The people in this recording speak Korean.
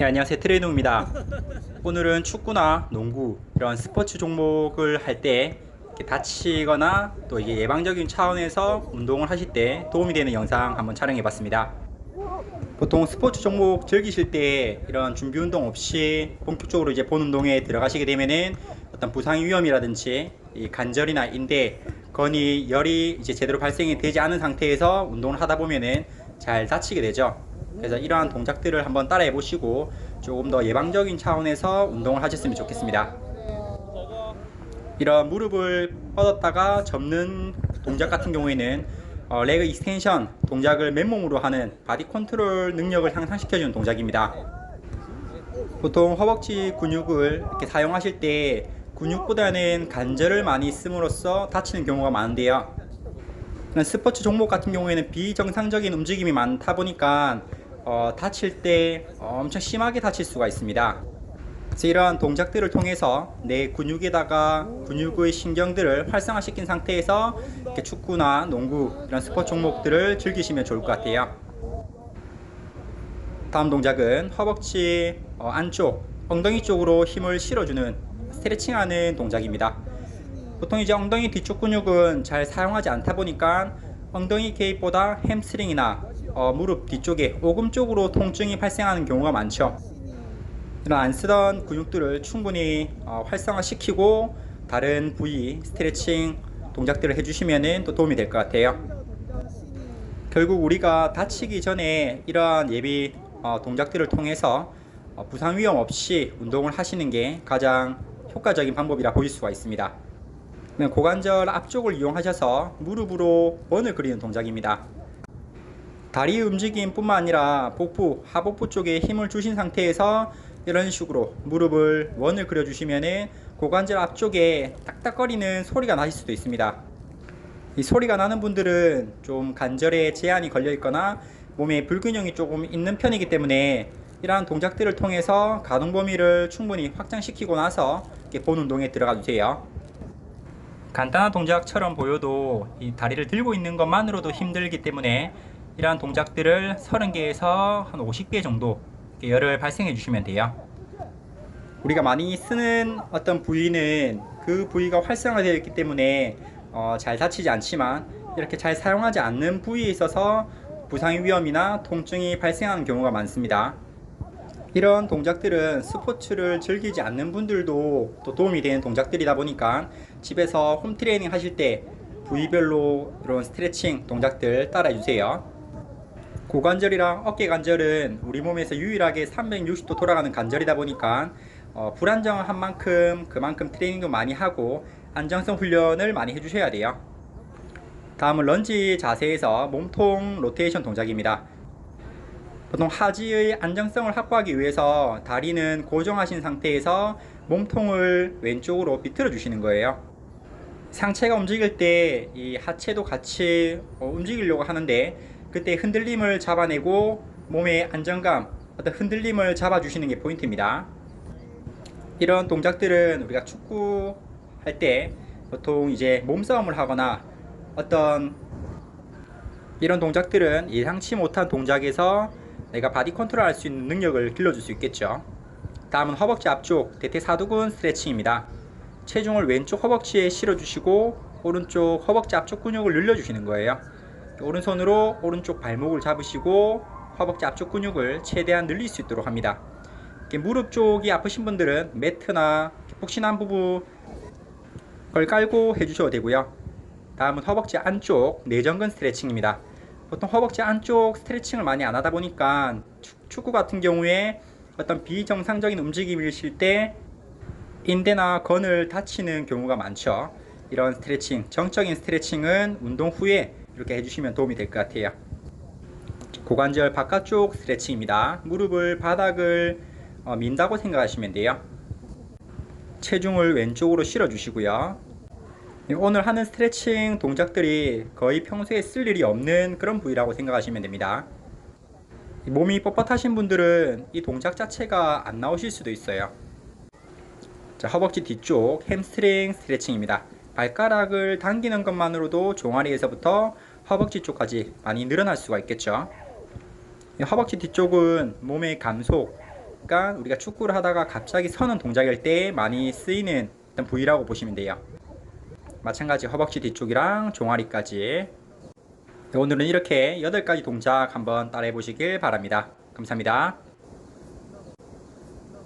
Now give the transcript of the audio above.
네, 안녕하세요. 트레이너입니다. 오늘은 축구나 농구 이런 스포츠 종목을 할 때 다치거나 또 이게 예방적인 차원에서 운동을 하실 때 도움이 되는 영상 한번 촬영해 봤습니다. 보통 스포츠 종목 즐기실 때 이런 준비 운동 없이 본격적으로 이제 본 운동에 들어가시게 되면은 어떤 부상 위험이라든지 이 관절이나 인대, 건이 열이 이제 제대로 발생이 되지 않은 상태에서 운동을 하다 보면은 잘 다치게 되죠. 그래서 이러한 동작들을 한번 따라해 보시고 조금 더 예방적인 차원에서 운동을 하셨으면 좋겠습니다. 이런 무릎을 뻗었다가 접는 동작 같은 경우에는 어, 레그 익스텐션 동작을 맨몸으로 하는 바디 컨트롤 능력을 향상시켜주는 동작입니다. 보통 허벅지 근육을 이렇게 사용하실 때 근육보다는 관절을 많이 씀으로써 다치는 경우가 많은데요. 스포츠 종목 같은 경우에는 비정상적인 움직임이 많다 보니까 어, 다칠 때 엄청 심하게 다칠 수가 있습니다. 이러한 동작들을 통해서 내 근육에다가 근육의 신경들을 활성화시킨 상태에서 축구나 농구 이런 스포츠 종목들을 즐기시면 좋을 것 같아요. 다음 동작은 허벅지 어, 안쪽 엉덩이 쪽으로 힘을 실어주는 스트레칭하는 동작입니다. 보통 이제 엉덩이 뒤쪽 근육은 잘 사용하지 않다 보니까 엉덩이 개입보다 햄스트링이나 어, 무릎 뒤쪽에 오금 쪽으로 통증이 발생하는 경우가 많죠. 이런 안 쓰던 근육들을 충분히 어, 활성화시키고 다른 부위 스트레칭 동작들을 해주시면 또 도움이 될 것 같아요. 결국 우리가 다치기 전에 이러한 예비 어, 동작들을 통해서 어, 부상 위험 없이 운동을 하시는 게 가장 효과적인 방법이라 보일 수가 있습니다. 네, 고관절 앞쪽을 이용하셔서 무릎으로 원을 그리는 동작입니다. 다리 움직임 뿐만 아니라 복부, 하복부 쪽에 힘을 주신 상태에서 이런 식으로 무릎을 원을 그려주시면 고관절 앞쪽에 딱딱거리는 소리가 나실 수도 있습니다. 이 소리가 나는 분들은 좀 관절에 제한이 걸려 있거나 몸에 불균형이 조금 있는 편이기 때문에 이러한 동작들을 통해서 가동 범위를 충분히 확장시키고 나서 본 운동에 들어가 주세요. 간단한 동작처럼 보여도 이 다리를 들고 있는 것만으로도 힘들기 때문에 이러한 동작들을 30개에서 한 50개 정도 열을 발생해 주시면 돼요. 우리가 많이 쓰는 어떤 부위는 그 부위가 활성화되어 있기 때문에 어, 잘 다치지 않지만 이렇게 잘 사용하지 않는 부위에 있어서 부상 위험이나 통증이 발생하는 경우가 많습니다. 이런 동작들은 스포츠를 즐기지 않는 분들도 또 도움이 되는 동작들이다 보니까 집에서 홈 트레이닝 하실 때 부위별로 이런 스트레칭 동작들 따라해 주세요. 고관절이랑 어깨 관절은 우리 몸에서 유일하게 360도 돌아가는 관절이다 보니까 어, 불안정한 만큼 그만큼 트레이닝도 많이 하고 안정성 훈련을 많이 해주셔야 돼요. 다음은 런지 자세에서 몸통 로테이션 동작입니다. 보통 하지의 안정성을 확보하기 위해서 다리는 고정하신 상태에서 몸통을 왼쪽으로 비틀어 주시는 거예요. 상체가 움직일 때 이 하체도 같이 어, 움직이려고 하는데 그때 흔들림을 잡아내고 몸의 안정감, 어떤 흔들림을 잡아주시는 게 포인트입니다. 이런 동작들은 우리가 축구 할 때 보통 이제 몸싸움을 하거나 어떤 이런 동작들은 예상치 못한 동작에서 내가 바디 컨트롤 할 수 있는 능력을 길러줄 수 있겠죠. 다음은 허벅지 앞쪽 대퇴사두근 스트레칭입니다. 체중을 왼쪽 허벅지에 실어주시고 오른쪽 허벅지 앞쪽 근육을 늘려주시는 거예요. 오른손으로 오른쪽 발목을 잡으시고 허벅지 앞쪽 근육을 최대한 늘릴 수 있도록 합니다. 무릎 쪽이 아프신 분들은 매트나 푹신한 부분 걸 깔고 해주셔도 되고요. 다음은 허벅지 안쪽 내전근 스트레칭입니다. 보통 허벅지 안쪽 스트레칭을 많이 안 하다 보니까 축구 같은 경우에 어떤 비정상적인 움직임이실 때 인대나 건을 다치는 경우가 많죠. 이런 스트레칭, 정적인 스트레칭은 운동 후에 이렇게 해주시면 도움이 될 것 같아요. 고관절 바깥쪽 스트레칭입니다. 무릎을 바닥을 어, 민다고 생각하시면 돼요. 체중을 왼쪽으로 실어 주시고요. 오늘 하는 스트레칭 동작들이 거의 평소에 쓸 일이 없는 그런 부위라고 생각하시면 됩니다. 몸이 뻣뻣하신 분들은 이 동작 자체가 안 나오실 수도 있어요. 자, 허벅지 뒤쪽 햄스트링 스트레칭입니다. 발가락을 당기는 것만으로도 종아리에서부터 허벅지 쪽까지 많이 늘어날 수가 있겠죠. 허벅지 뒤쪽은 몸의 감속, 보니까 우리가 축구를 하다가 갑자기 서는 동작일 때 많이 쓰이는 어떤 부위라고 보시면 돼요. 마찬가지 허벅지 뒤쪽이랑 종아리까지. 네, 오늘은 이렇게 8가지 동작 한번 따라해 보시길 바랍니다. 감사합니다.